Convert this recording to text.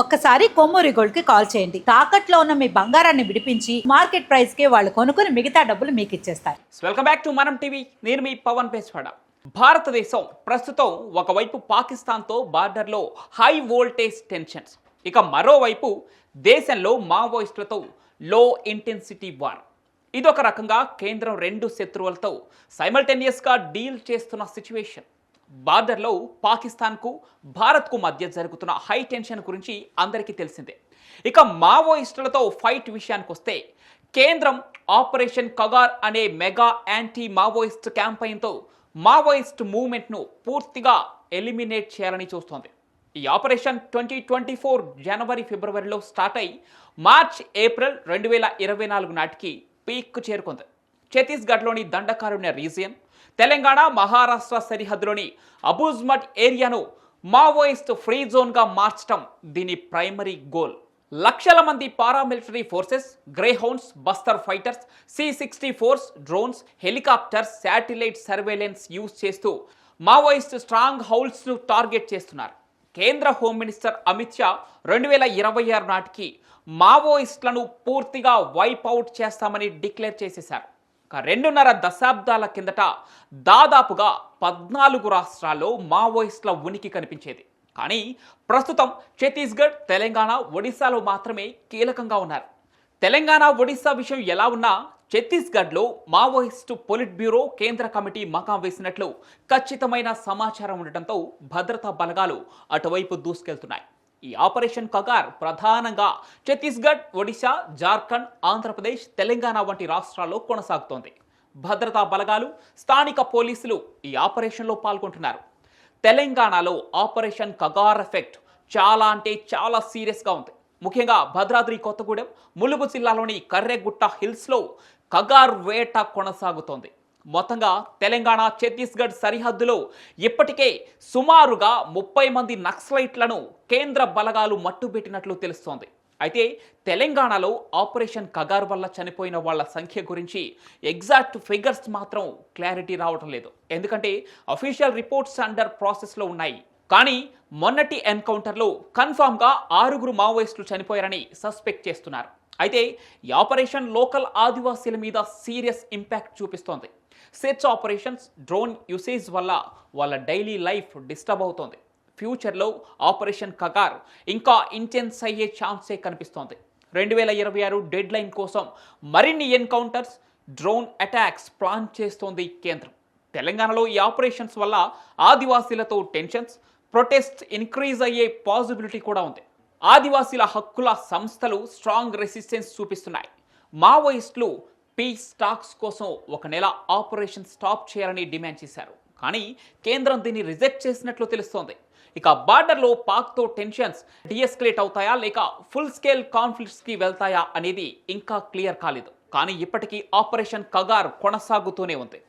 ఒక్కసారి కొమ్మూరి గోల్డ్కి కాల్ చేయండి. తాకట్లో ఉన్న మీ బంగారాన్ని విడిపించి మార్కెట్ ప్రైస్కి వాళ్ళు కొనుక్కుని మిగతా డబ్బులు మీకు ఇచ్చేస్తారు. Welcome back to Manam TV నేను మీ పవన్ పేస్వాడ భారతదేశం ప్రస్తుతం ఒకవైపు పాకిస్తాన్తో బార్డర్లో హై వోల్టేజ్ టెన్షన్స్ ఇక మరోవైపు దేశంలో మావోయిస్టులతో లో ఇంటెన్సిటీ వార్ ఇదొక రకంగా కేంద్రం రెండు శత్రువులతో సైమల్టేనియస్గా డీల్ చేస్తున్న సిచ్యువేషన్ బార్డర్లో పాకిస్తాన్కు భారత్కు మధ్య జరుగుతున్న హై టెన్షన్ గురించి అందరికీ తెలిసిందే. ఇక మావోయిస్టులతో ఫైట్ విషయానికి వస్తే కేంద్రం ఆపరేషన్ కగార్ అనే మెగా యాంటీ మావోయిస్ట్ క్యాంపెయిన్తో మావోయిస్ట్ మూవ్మెంట్ను పూర్తిగా ఎలిమినేట్ చేయాలని చూస్తోంది. ఈ ఆపరేషన్ ట్వంటీ ట్వంటీ ఫోర్ జనవరి ఫిబ్రవరిలో స్టార్ట్ అయి మార్చ్ ఏప్రిల్ రెండు వేల ఇరవై నాలుగు నాటికి పీక్ చేరుకుంది. ఛత్తీస్గఢ్లోని దండకారుణ్య రీజియన్ తెలంగాణ మహారాష్ట్ర సరిహద్దులోని అబూజ్మట్ ఏరియాను మావోయిస్ట్ ఫ్రీ జోన్గా మార్చడం దీని ప్రైమరీ గోల్. లక్షల మంది paramilitary forces Greyhounds Bastar fighters C sixty force drones helicopters satellite surveillance use చేస్తూ మావోయిస్ట్ స్ట్రాంగ్ హౌల్స్ను టార్గెట్ చేస్తున్నారు. కేంద్ర హోమ్ మినిస్టర్ అమిత్ షా రెండు వేల ఇరవై ఆరు నాటికి మావోయిస్టులను పూర్తిగా వైప్ అవుట్ చేస్తామని డిక్లేర్ చేసేశారు. రెండున్నర దశాబ్దాల కిందట దాదాపుగా పద్నాలుగు రాష్ట్రాల్లో మావోయిస్టుల ఉనికి కనిపించేది. కానీ ప్రస్తుతం ఛత్తీస్గఢ్ తెలంగాణ ఒడిశాలో మాత్రమే కీలకంగా ఉన్నారు. తెలంగాణ ఒడిశా విషయం ఎలా ఉన్నా ఛత్తీస్గఢ్లో మావోయిస్టు పొలిట్ బ్యూరో కేంద్ర కమిటీ మకాం వేసినట్లు ఖచ్చితమైన సమాచారం ఉండటంతో భద్రతా బలగాలు అటువైపు దూసుకెళ్తున్నాయి. ఈ ఆపరేషన్ కగార్ ప్రధానంగా ఛత్తీస్గఢ్ ఒడిశా జార్ఖండ్ ఆంధ్రప్రదేశ్ తెలంగాణ వంటి రాష్ట్రాల్లో కొనసాగుతోంది. భద్రతా బలగాలు స్థానిక పోలీసులు ఈ ఆపరేషన్లో పాల్గొంటున్నారు. తెలంగాణలో ఆపరేషన్ కగార్ ఎఫెక్ట్ చాలా అంటే చాలా సీరియస్గా ఉంది. ముఖ్యంగా భద్రాద్రి కొత్తగూడెం ములుగు జిల్లాలోని కర్రెగుట్ట హిల్స్లో కగార్ వేట కొనసాగుతోంది. మొత్తంగా తెలంగాణ ఛత్తీస్గఢ్ సరిహద్దులో ఇప్పటికే సుమారుగా ముప్పై మంది నక్సలైట్లను కేంద్ర బలగాలు మట్టుబెట్టినట్లు తెలుస్తోంది. అయితే తెలంగాణలో ఆపరేషన్ కగార్ వల్ల చనిపోయిన వాళ్ళ సంఖ్య గురించి ఎగ్జాక్ట్ ఫిగర్స్ మాత్రం క్లారిటీ రావటం లేదు. ఎందుకంటే అఫీషియల్ రిపోర్ట్స్ అండర్ ప్రాసెస్లో ఉన్నాయి. కానీ మొన్నటి ఎన్కౌంటర్లో కన్ఫామ్గా ఆరుగురు మావోయిస్టులు చనిపోయారని సస్పెక్ట్ చేస్తున్నారు. అయితే ఈ ఆపరేషన్ లోకల్ ఆదివాసీల మీద సీరియస్ ఇంపాక్ట్ చూపిస్తోంది. సెర్చ్ ఆపరేషన్స్ డ్రోన్ యూసేజ్ వల్ల వాళ్ళ డైలీ లైఫ్ డిస్టర్బ్ అవుతోంది. ఫ్యూచర్లో ఆపరేషన్ కగార్ ఇంకా ఇంటెన్స్ అయ్యే ఛాన్సే కనిపిస్తోంది. రెండు వేల ఇరవై ఆరు డెడ్ లైన్ కోసం మరిన్ని ఎన్కౌంటర్స్ డ్రోన్ అటాక్స్ ప్లాన్ చేస్తోంది కేంద్రం. తెలంగాణలో ఈ ఆపరేషన్స్ వల్ల ఆదివాసీలతో టెన్షన్స్ ప్రొటెస్ట్ ఇంక్రీజ్ అయ్యే పాసిబిలిటీ కూడా ఉంది. ఆదివాసీల హక్కుల సంస్థలు స్ట్రాంగ్ రెసిస్టెన్స్ చూపిస్తున్నాయి. మావోయిస్టులు పీ స్టాక్స్ కోసం ఒక నెల ఆపరేషన్ స్టాప్ చేయాలని డిమాండ్ చేశారు. కానీ కేంద్రం దీన్ని రిజెక్ట్ చేసినట్లు తెలుస్తోంది. ఇక బార్డర్లో పాక్తో టెన్షన్స్ డిఎస్కలేట్ అవుతాయా లేక ఫుల్ స్కేల్ కాన్ఫ్లిక్ట్స్కి వెళ్తాయా అనేది ఇంకా క్లియర్ కాలేదు. కానీ ఇప్పటికీ ఆపరేషన్ కగార్ కొనసాగుతూనే ఉంది.